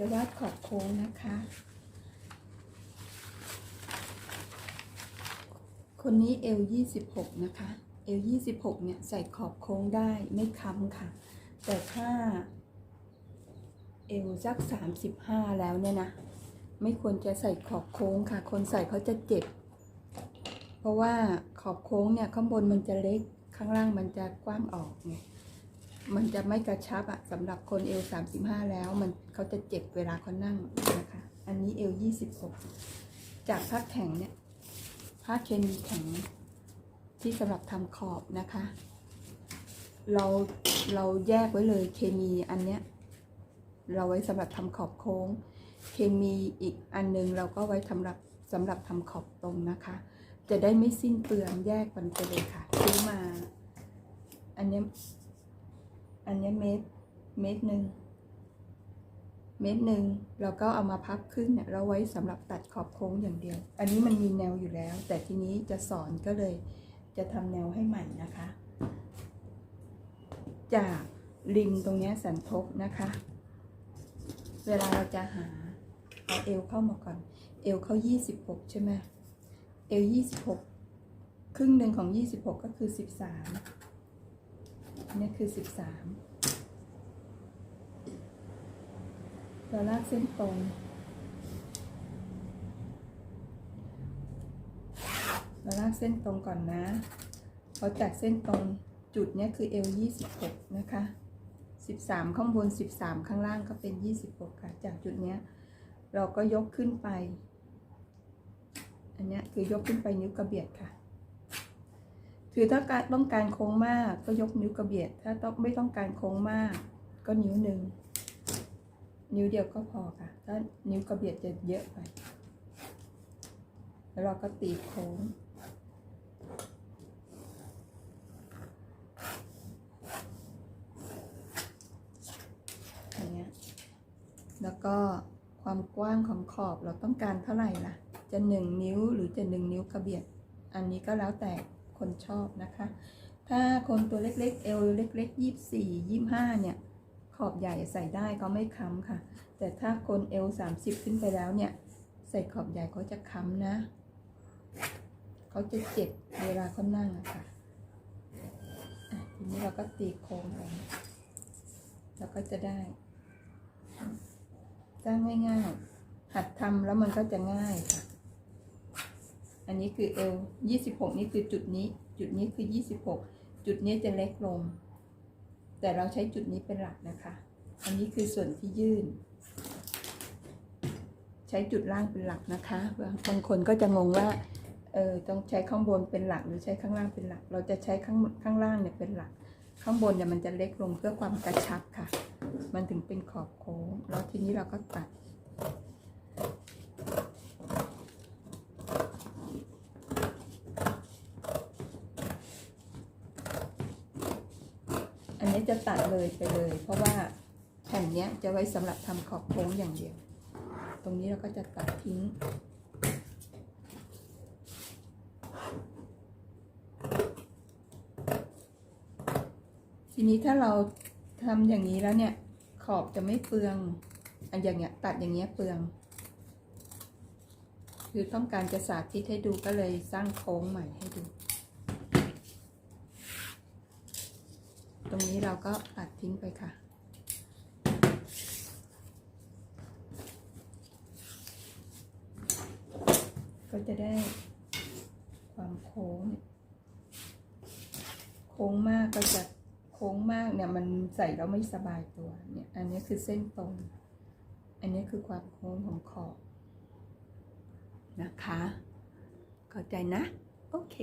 จะวาดขอบโค้งนะคะ คนนี้เอลยี่สิบหกนะคะ เอลยี่สิบหกเนี่ย ใส่ขอบโค้งได้ไม่ค้ำค่ะ แต่ถ้า เอลสักสามสิบห้าแล้วเนี่ยนะ ไม่ควรจะใส่ขอบโค้งค่ะ คนใส่เขาจะเจ็บ เพราะว่าขอบโค้งเนี่ยข้างบนมันจะเล็กข้างล่างมันจะกว้างออกไง มันจะไม่กระชับอะสำหรับคนเอลสามสิบห้าแล้ว มันเขาจะเจ็บเวลาเขานั่งนะคะ อันนี้เอลยี่สิบหกจากผ้าแข็งเนี่ยผ้าเคมีแข็งที่สำหรับทำขอบนะคะ เราเราแยกไว้เลยเคมีอันเนี้ยเราไว้สำหรับทำขอบโค้ง เคมีอีกอันนึงเราก็ไว้สำหรับสำหรับทำขอบตรงนะคะ จะได้ไม่สิ้นเปลืองแยกกันไปเลยค่ะซื้อมา อันเนี้ย อันนี้เมตรเมตรหนึ่งเมตรหนึ่งเราก็เอามาพับครึ่งเนี่ยเราไว้สำหรับตัดขอบโค้งอย่างเดียว อันนี้มันมีแนวอยู่แล้ว แต่ทีนี้จะสอนก็เลยจะทำแนวให้ใหม่นะคะ จากริมตรงนี้สันทบนะคะ เวลาเราจะหาเอาเอวเข้ามาก่อน เอวเข้า 26 ใช่ไหมเอว26 ครึ่งหนึ่งของ 26 ก็คือ 13 อันนี่คือ13เราลากเส้นตรงเราลากเส้นตรงก่อนนะพอจากเส้นตรงจุดเนี้ยคือเอว26นะคะ13ข้างบน13ข้างล่างก็เป็น26ค่ะ จากจุดเนี้ยเราก็ยกขึ้นไป อันนี้คือยกขึ้นไปนิ้วกระเบียดค่ะ คือถ้าการต้องการโค้งมากก็ยกนิ้วกระเบียด ถ้าต้องไม่ต้องการโค้งมาก ก็นิ้วหนึ่ง นิ้วเดียวก็พอค่ะ ถ้านิ้วกระเบียดจะเยอะไป แล้วเราก็ตีโค้งอย่างเงี้ย แล้วก็ความกว้างของขอบเราต้องการเท่าไหร่ล่ะ จะหนึ่งนิ้วหรือจะหนึ่งนิ้วกระเบียด อันนี้ก็แล้วแต่ คนชอบนะคะ ถ้าคนตัวเล็กๆเอวเล็กๆยี่สี่ยี่ห้าเนี่ย ขอบใหญ่ใส่ได้ก็ไม่ค้ำค่ะ แต่ถ้าคนเอวสามสิบขึ้นไปแล้วเนี่ย ใส่ขอบใหญ่เขาจะค้ำนะ เขาจะเจ็บเวลาเขานั่งอะค่ะทีนี้เราก็ตีโค้งไปแล้วก็จะได้สร้างง่ายๆ หัดทำแล้วมันก็จะง่ายค่ะ อันนี้คือเอว26นี่คือจุดนี้ จุดนี้คือ26จุดนี้จะเล็กลง แต่เราใช้จุดนี้เป็นหลักนะคะ อันนี้คือส่วนที่ยื่น ใช้จุดล่างเป็นหลักนะคะบางบางคนก็จะงงว่าเออต้องใช้ข้างบนเป็นหลักหรือใช้ข้างล่างเป็นหลัก เราจะใช้ข้างข้างล่างเนี่ยเป็นหลัก ข้างบนเนี่ยมันจะเล็กลงเพื่อความกระชับค่ะ มันถึงเป็นขอบโค้ง แล้วทีนี้เราก็ตัด นนี้จะตัดเลยไปเลย เพราะว่าแผ่นนี้จะไว้สำหรับทำขอบโค้งอย่างเดียว ตรงนี้เราก็จะตัดทิ้ง ทีนี้ถ้าเราทำอย่างนี้แล้วเนี่ย ขอบจะไม่เปลือง อันอย่างเงี้ยตัดอย่างเงี้ยเปลือง คือต้องการจะสาธิตให้ดูก็เลยสร้างโค้งใหม่ให้ดู ตรงนี้เราก็ตัดทิ้งไปค่ะ ก็จะได้ความโค้ง โค้งมากก็จะโค้งมากเนี่ยมันใส่แล้วไม่สบายตัวเนี่ยอันนี้คือเส้นตรง อันนี้คือความโค้งของขอบนะคะ เข้าใจนะ โอเค